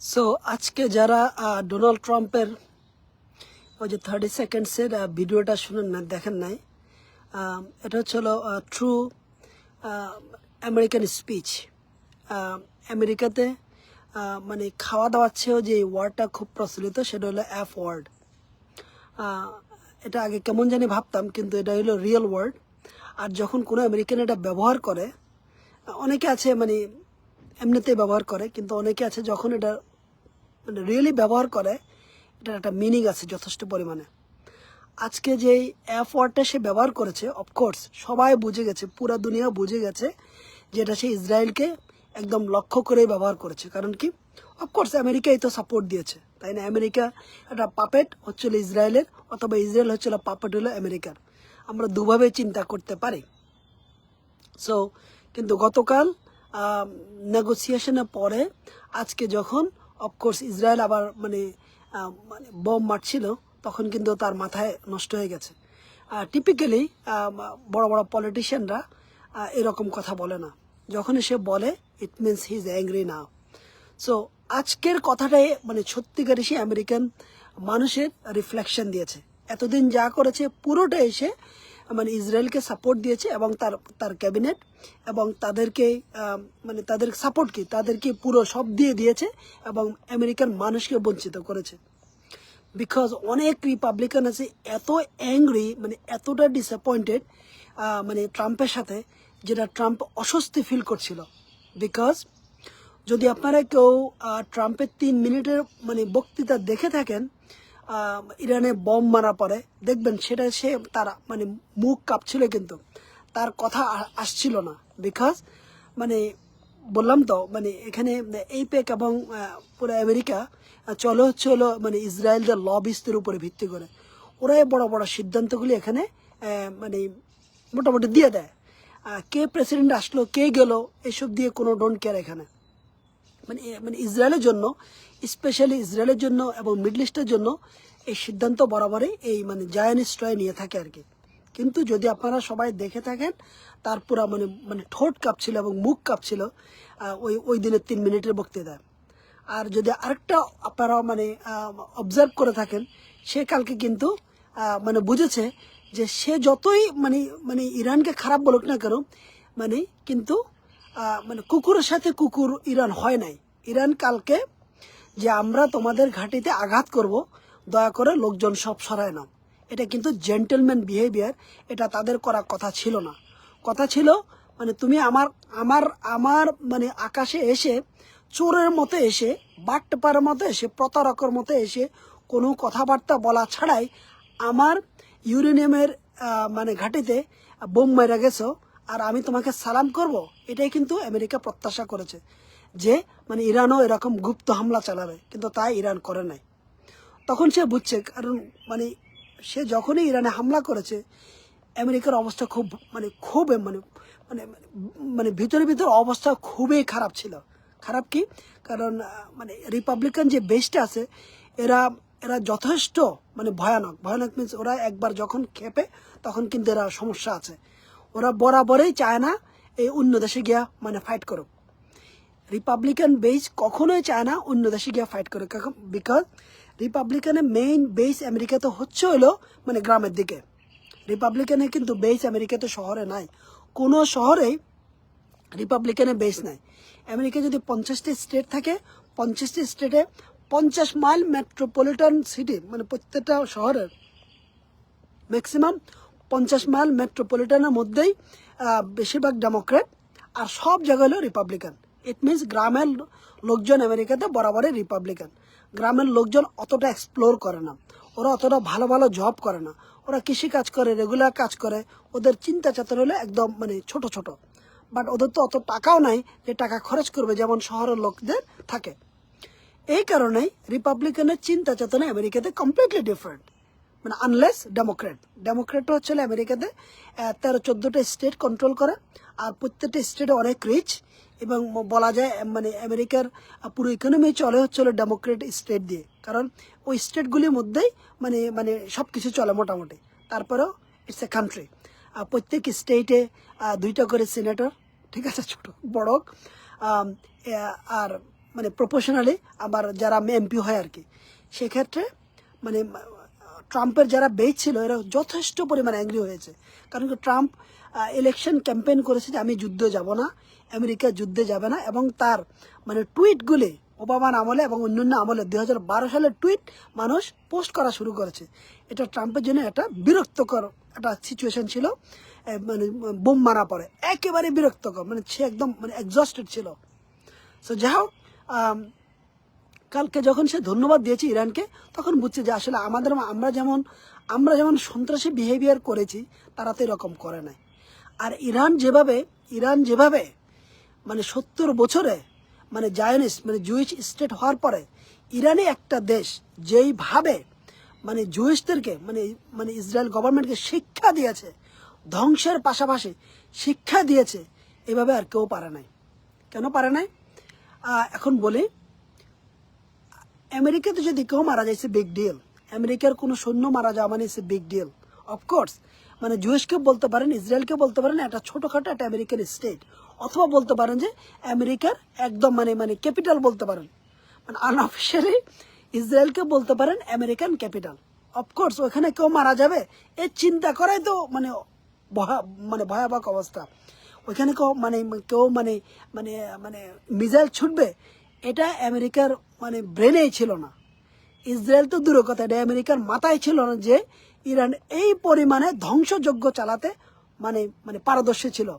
So আজকে যারা Donald ট্রাম্পের ওই যে থার্টি সেকেন্ডসের ভিডিওটা শুনেন না দেখেন নাই এটা হচ্ছে হলো ট্রু আমেরিকান স্পিচ আমেরিকাতে মানে খাওয়া দাওয়ার চেয়েও যে ওয়ার্ডটা খুব প্রচলিত, সেটা হলো অ্যাফ ওয়ার্ড এটা আগে কেমন জানি ভাবতাম, কিন্তু এটা হলো রিয়েল ওয়ার্ড আর যখন কোনো আমেরিকান এটা ব্যবহার করে, অনেকে আছে মানে এমনিতেই ব্যবহার করে, কিন্তু অনেকে আছে যখন এটা মানে রিয়েলি ব্যবহার করে, এটার একটা মিনিং আছে যথেষ্ট পরিমাণে। আজকে যে অ্যাপ ওয়ার্ডটা সে ব্যবহার করেছে অফকোর্স সবাই বুঝে গেছে, পুরা দুনিয়া বুঝে গেছে যে এটা সে ইসরায়েলকে একদম লক্ষ্য করে ব্যবহার করেছে। কারণ কি? অফকোর্স আমেরিকাই তো সাপোর্ট দিয়েছে, তাই না? আমেরিকা একটা পাপেট হচ্ছিল ইসরায়েলের, অথবা ইসরায়েল হচ্ছিল পাপেট হলো আমেরিকার। আমরা দুভাবে চিন্তা করতে পারি। সো কিন্তু গতকাল নেগোসিয়েশনের পরে আজকে যখন অফকোর্স ইসরায়েল আবার মানে মানে বম মারছিল, তখন কিন্তু তার মাথায় নষ্ট হয়ে গেছে। টিপিক্যালি বড় বড় পলিটিশিয়ানরা এরকম কথা বলে না। যখন সে বলে it means he is angry now so আজকের কথাটাই মানে সত্যিকারই সে আমেরিকান মানুষের রিফ্লেকশন দিয়েছে। এতদিন যা করেছে, পুরোটা এসে মানে ইসরায়েলকে সাপোর্ট দিয়েছে এবং তার তার ক্যাবিনেট এবং তাদেরকে মানে তাদের সাপোর্ট কি? তাদেরকে পুরো সব দিয়ে দিয়েছে এবং আমেরিকান মানুষকে বঞ্চিত করেছে। বিকজ অনেক রিপাবলিকান আছে এত অ্যাংরি মানে এতটা ডিসঅ্যাপয়েন্টেড মানে ট্রাম্পের সাথে, যেটা ট্রাম্প অস্বস্তি ফিল করছিল। বিকজ যদি আপনারা কেউ ট্রাম্পের তিন মিনিটের মানে বক্তৃতা দেখে থাকেন ইরানে বম মারা পরে দেখবেন সেটা সে তার মানে মুখ কাঁপছিল কিন্তু। তার কথা আসছিল না বিকজ মানে বললাম তো মানে এখানে এই পেক এবং পুরো আমেরিকা চলে হচ্ছে হলো মানে ইসরায়েলদের লবিস্তের উপরে ভিত্তি করে। ওরাই বড় বড় সিদ্ধান্তগুলি এখানে মানে মোটামুটি দিয়ে দেয়। কে প্রেসিডেন্ট আসলো, কে গেল, এসব দিয়ে কোনো ডোন্ট কেয়ার এখানে। মানে মানে ইসরায়েলের জন্য স্পেশালি ইসরায়েলের জন্য এবং মিডল ইস্টের জন্য এই সিদ্ধান্ত বরাবরই এই মানে জায়ানিস্ট্রয় নিয়ে থাকে আর কি। কিন্তু যদি আপনারা সবাই দেখে থাকেন, তার পুরা মানে মানে ঠোঁট কাঁপছিল এবং মুখ কাঁপছিল ওই ওই দিনের তিন মিনিটের বক্তৃতায় আর যদি আরেকটা আপনারা মানে অবজার্ভ করে থাকেন, সে কালকে কিন্তু মানে বুঝেছে যে সে যতই মানে মানে ইরানকে খারাপ বলুক না কেন মানে কিন্তু মানে কুকুরের সাথে কুকুর, ইরান হয় নাই। ইরান কালকে যে আমরা তোমাদের ঘাটিতে আঘাত করব, দয়া করে লোকজন সব সরায় নাও। এটা কিন্তু জেন্টেলম্যান বিহেভিয়ার এটা তাদের করা কথা ছিল না। কথা ছিল মানে তুমি আমার আমার আমার মানে আকাশে এসে, চোরের মতো এসে বাট্টপার মতো এসে, প্রতারকের মতো এসে, কোনো কথাবার্তা বলা ছাড়াই আমার ইউরেনিয়ামের মানে ঘাটিতে বোম মেরে গেছো, আর আমি তোমাকে সালাম করব, এটাই কিন্তু আমেরিকা প্রত্যাশা করেছে। যে মানে ইরানও এরকম গুপ্ত হামলা চালাবে, কিন্তু তাই ইরান করে নাই। তখন সে বুঝছে, কারণ মানে সে যখনই ইরানে হামলা করেছে, আমেরিকার অবস্থা খুব মানে খুব মানে মানে মানে ভিতরে ভিতরে অবস্থা খুবই খারাপ ছিল। খারাপ কি? কারণ মানে রিপাবলিকান যে বেসটা আছে, এরা এরা যথেষ্ট মানে ভয়ানক। ভয়ানক মিনস ওরা একবার যখন খেপে, তখন কিন্তু এরা সমস্যা আছে। ওরা বরাবরই চায় না, এই অন্য দেশে গিয়া মানে ফাইট করুক। রিপাবলিকান বেস কখনোই চায় না অন্য দেশে গিয়ে ফাইট করে বিকজ রিপাবলিকানের মেইন বেস আমেরিকাতে হচ্ছে হলো মানে গ্রামের দিকে। রিপাবলিকানের কিন্তু বেস আমেরিকাতে শহরে নাই। কোনো শহরেই রিপাবলিকানের বেস নাই। আমেরিকা যদি পঞ্চাশটি স্টেট থাকে, পঞ্চাশটি স্টেটে পঞ্চাশ মাইল মেট্রোপলিটন সিটি মানে প্রত্যেকটা শহরের ম্যাক্সিমাম পঞ্চাশ মাইল মেট্রোপলিটনের মধ্যেই বেশিরভাগ ডেমোক্রেট আর সব জায়গায় হলো রিপাবলিকান ইট মিনস গ্রামের লোকজন আমেরিকাতে বরাবরই রিপাবলিকান গ্রামের লোকজন অতটা এক্সপ্লোর করে না। ওরা অতটা ভালো ভালো জব করে না। ওরা কৃষি কাজ করে রেগুলার কাজ করে। ওদের চিন্তা চেতন হলো একদম মানে ছোট ছোট। বাট ওদের তো অত টাকাও নাই যে টাকা খরচ করবে যেমন শহরের লোকদের থাকে। এই কারণেই রিপাবলিকানের চিন্তা চেতনা আমেরিকাতে কমপ্লিটলি ডিফারেন্ট মানে আনলেস ডেমোক্রেট ডেমোক্রেট হচ্ছে আমেরিকাতে তেরো, চোদ্দোটা স্টেট কন্ট্রোল করে। আর প্রত্যেকটা স্টেটে অনেক রিচ এবং বলা যায় মানে আমেরিকার পুরো ইকোনমি চলে হচ্ছে হলো ডেমোক্রেট স্টেট দিয়ে। কারণ ওই স্টেটগুলির মধ্যেই মানে মানে সব কিছু চলে মোটামুটি। তারপরেও ইটস এ কান্ট্রি প্রত্যেক স্টেটে দুইটা করে সিনেটর ঠিক আছে, ছোট, বড় আর মানে প্রপোশনালি আবার যারা এমপি হয় আর কি। সেক্ষেত্রে মানে ট্রাম্পের যারা বেচ ছিল, এরা যথেষ্ট পরিমাণে অ্যাংরি হয়েছে। কারণ কি, ট্রাম্প ইলেকশন ক্যাম্পেইন করেছে যে আমি যুদ্ধে যাব না। আমেরিকা যুদ্ধে যাবে না এবং তার মানে টুইটগুলি ওবামার আমলে এবং অন্যান্য আমলে দুই হাজার বারো সালের টুইট মানুষ পোস্ট করা শুরু করেছে। এটা ট্রাম্পের জন্য একটা বিরক্তকর একটা সিচুয়েশন ছিল। মানে বোম মারা পরে। একেবারে বিরক্তকর। মানে সে একদম মানে এক্সস্টেড ছিল। সো যাই হোক কালকে যখন সে ধন্যবাদ দিয়েছে ইরানকে, তখন বুঝছে যে আসলে আমাদের, আমরা যেমন আমরা যেমন সন্ত্রাসী বিহেভিয়ার করেছি, তারা তো এরকম করে নাই। আর ইরান যেভাবে ইরান যেভাবে মানে সত্তর বছরে মানে জায়নিস্ট মানে জুইশ স্টেট হওয়ার পরে ইরানে একটা দেশ যেইভাবে মানে জুইশদেরকে মানে মানে ইসরায়েল গভর্নমেন্টকে শিক্ষা দিয়েছে, ধ্বংসের পাশাপাশি শিক্ষা দিয়েছে, এভাবে আর কেউ পারে নাই। কেন পারে নাই? এখন বলি, আমেরিকাতে যদি কেউ মারা যায় সে বিগ ডিল আমেরিকার কোনো সৈন্য মারা যাওয়া মানে সে বিগ ডিল অফকোর্স মানে জুয়েশকে বলতে পারেন ইসরায়েলকে বলতে পারেন একটা ছোটোখাটো একটা আমেরিকান স্টেট অথবা বলতে পারেন যে আমেরিকার একদম মানে মানে ক্যাপিটাল বলতে পারেন। মানে আনঅফিসিয়ালি ইসরায়েলকে বলতে পারেন আমেরিকান ক্যাপিটাল। অফকোর্স ওখানে কেউ মারা যাবে, এ চিন্তা করাই তো মানে মানে ভয়াবহ অবস্থা। ওইখানে কেউ মানে কেউ মানে মানে মানে মিজাইল ছুটবে, এটা আমেরিকার মানে ব্রেনেই ছিল না। ইসরায়েল তো দূর কথা, এটা আমেরিকার মাথায় ছিল না যে ইরান এই পরিমাণে ধ্বংসযজ্ঞ চালাতে মানে মানে পারদর্শী ছিল।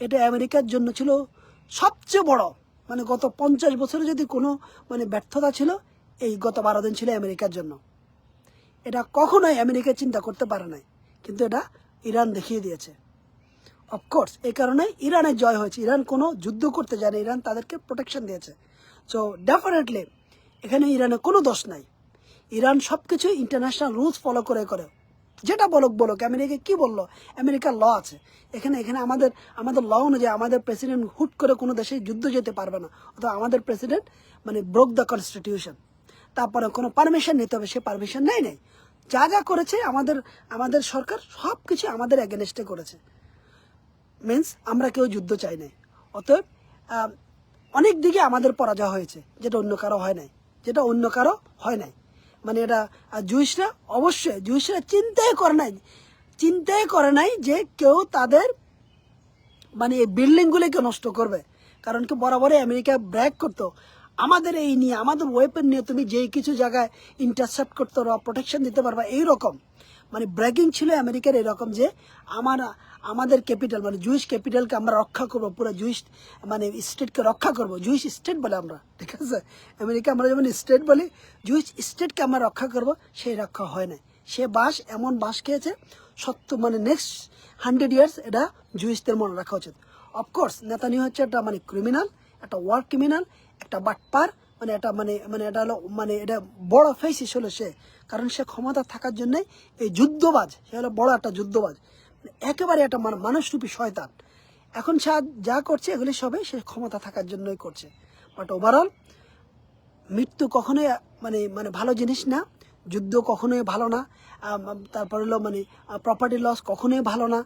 এটা আমেরিকার জন্য ছিল সবচেয়ে বড়। মানে গত পঞ্চাশ বছরে যদি কোনো মানে ব্যর্থতা ছিল, এই গত বারো দিন ছিল আমেরিকার জন্য। এটা কখনোই আমেরিকা চিন্তা করতে পারে নাই। কিন্তু এটা ইরান দেখিয়ে দিয়েছে। অফকোর্স এই কারণে ইরানের জয় হয়েছে। ইরান কোনো যুদ্ধ করতে যায় না ইরান তাদেরকে প্রোটেকশন দিয়েছে। সো ডেফিনেটলি এখানে ইরানের কোনো দোষ নাই। ইরান সব কিছু ইন্টারন্যাশনাল রুলস ফলো করে করে। যেটা বলুক বলুক। আমেরিকা কি বলল? আমেরিকার ল আছে। এখানে এখানে আমাদের আমাদের ল অনুযায়ী আমাদের প্রেসিডেন্ট হুট করে কোনো দেশে যুদ্ধ যেতে পারবে না। অথবা আমাদের প্রেসিডেন্ট মানে ব্রোক দ্য কনস্টিটিউশন তারপরে কোনো পারমিশন নিতে হবে, সে পারমিশন নেই নেই। যা যা করেছে আমাদের আমাদের সরকার সব কিছু আমাদের এগেনস্টে করেছে। মিন্স আমরা কেউ যুদ্ধ চাই নাই। অতএব অনেক দিকে আমাদের পরাজয় হয়েছে, যেটা অন্য কারও হয় নাই। যেটা অন্য কারও হয় নাই। মানে এটা জুইসরা অবশ্যই জুইসরা চিন্তাই করে নাই। চিন্তাই করে নাই যে কেউ তাদের মানে এই বিল্ডিংগুলিকে নষ্ট করবে। কারণ কি বরাবরই আমেরিকা ব্র্যাক করতো। আমাদের এই নিয়ে, আমাদের ওয়েপেন নিয়ে তুমি যেই কিছু জায়গায় ইন্টারসেপ্ট করতে পারবা প্রোটেকশন দিতে পারবা, এইরকম। মানে ব্র্যাগিং ছিল আমেরিকার এরকম যে আমার, আমাদের ক্যাপিটাল মানে জুইশ ক্যাপিটালকে আমরা রক্ষা করব, পুরো জুইশ মানে স্টেটকে রক্ষা করব জুইশ স্টেট বলে আমরা, ঠিক আছে? আমেরিকা আমরা যেমন স্টেট বলি জুইশ স্টেটকে আমরা রক্ষা করব, সেই রক্ষা হয় না সে বাস, এমন বাস খেয়েছে সত্য মানে নেক্সট হান্ড্রেড ইয়ার্স এটা জুইশদের মনে রাখা উচিত। অফকোর্স নেতানি হচ্ছে একটা মানে ক্রিমিনাল একটা ওয়ার ক্রিমিনাল একটা বাটপার মানে এটা মানে মানে এটা হলো মানে এটা বড় ফেসিস হলো সে। কারণ সে ক্ষমতা থাকার জন্য এই যুদ্ধবাজ সে হলো বড় একটা যুদ্ধবাজ। মানে একেবারে একটা মানে মানুষরূপী শয়তান। এখন সে যা করছে এগুলি সবই সে ক্ষমতা থাকার জন্যই করছে। বাট ওভারঅল মৃত্যু কখনোই মানে মানে ভালো জিনিস না। যুদ্ধ কখনোই ভালো না। তারপর হলো মানে প্রপার্টি লস কখনোই ভালো না।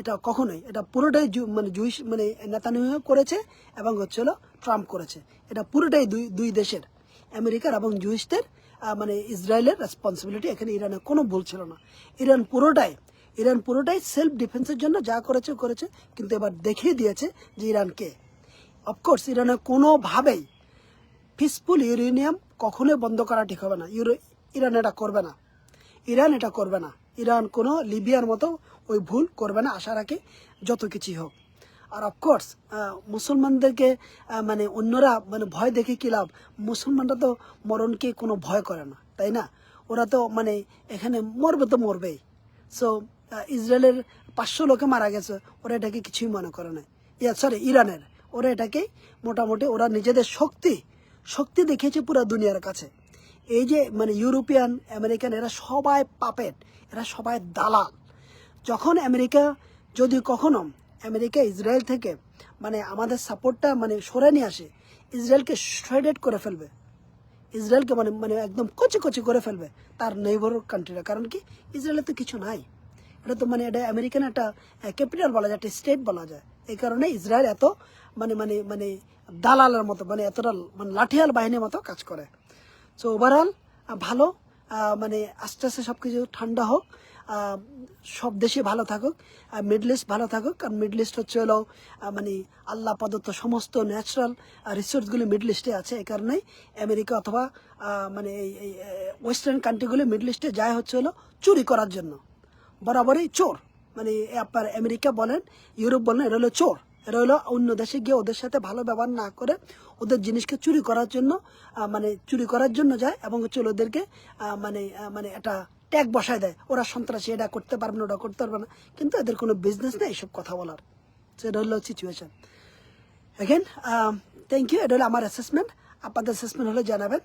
এটা কখনোই এটা পুরোটাই মানে জুইশ মানে নেতানিয়াহু করেছে এবং হচ্ছে হলো ট্রাম্প করেছে। এটা পুরোটাই দুই দুই দেশের আমেরিকার এবং জুইশদের আহ, মানে ইসরায়েলের রেসপন্সিবিলিটি এখানে ইরানের কোনো ভুল ছিল না। ইরান পুরোটাই ইরান পুরোটাই সেলফ ডিফেন্সের জন্য যা করেছে করেছে, কিন্তু এবার দেখিয়ে দিয়েছে যে ইরানকে অফকোর্স ইরানের কোনোভাবেই পিসফুল ইউরেনিয়াম কখনোই বন্ধ করা ঠিক হবে না। ইউরো, ইরান এটা করবে না। ইরান এটা করবে না। ইরান কোনো লিবিয়ার মতো ওই ভুল করবে না, আশা রাখি যত কিছুই হোক। আর অফকোর্স মুসলমানদেরকে মানে অন্যরা মানে ভয় দেখে কি লাভ? মুসলমানরা তো মরণকে কোনো ভয় করে না, তাই না? ওরা তো মানে এখানে মরবে তো মরবেই। সো ইসরায়েলের পাঁচশো লোকে মারা গেছে, ওরা এটাকে কিছুই মনে করে না। ইয়া সরি ইরানের। ওরা এটাকে মোটামুটি ওরা নিজেদের শক্তি শক্তি দেখিয়েছে পুরো দুনিয়ার কাছে। এই যে মানে ইউরোপিয়ান, আমেরিকান, এরা সবাই পাপেট এরা সবাই দালাল। যখন আমেরিকা যদি কখনো আমেরিকা, ইসরায়েল থেকে মানে আমাদের সাপোর্টটা মানে সরে নিয়ে আসে, ইসরায়েলকে শ্রেডেড করে ফেলবে। ইসরায়েলকে মানে মানে একদম কচি কচি করে ফেলবে তার নেইবার কান্ট্রিরা কারণ কি? ইসরায়েলের তো কিছু নাই। এটা তো মানে এটা আমেরিকান একটা ক্যাপিটাল বলা যায়, একটা স্টেট বলা যায়। এই কারণে ইসরায়েল এত মানে মানে মানে দালালের মতো মানে এতটা মানে লাঠিয়াল বাহিনীর মতো কাজ করে। সো ওভারঅল ভালো মানে আস্তে আস্তে সব কিছু ঠান্ডা হোক। সব দেশে ভালো থাকুক, আর মিডল ইস্ট ভালো থাকুক, কারণ মিডল ইস্ট হচ্ছে হলো মানে আল্লাহ প্রদত্ত সমস্ত ন্যাচারাল রিসোর্সগুলি মিডল ইস্টে আছে, এই কারণেই আমেরিকা অথবা মানে এই ওয়েস্টার্ন কান্ট্রিগুলি মিডল ইস্টে যায় হচ্ছে হলো চুরি করার জন্য। বরাবরই চোর মানে আপনার আমেরিকা বলেন ইউরোপ বলেন, এরা হলো চোর। এরা হলো অন্য দেশে গিয়ে ওদের সাথে ভালো ব্যবহার না করে ওদের জিনিসকে চুরি করার জন্য মানে চুরি করার জন্য যায় এবং হচ্ছে ওদেরকে মানে মানে একটা ট্যাগ বসায় দেয়। ওরা সন্ত্রাসী, এটা করতে পারবে না, ওটা করতে পারবে না। কিন্তু এদের কোনো বিজনেস নেই এইসব কথা বলার। সেটা হলো সিচুয়েশন এগেন থ্যাংক ইউ এটা হলো আমার অ্যাসেসমেন্ট আপনাদের অ্যাসেসমেন্ট হলে জানাবেন।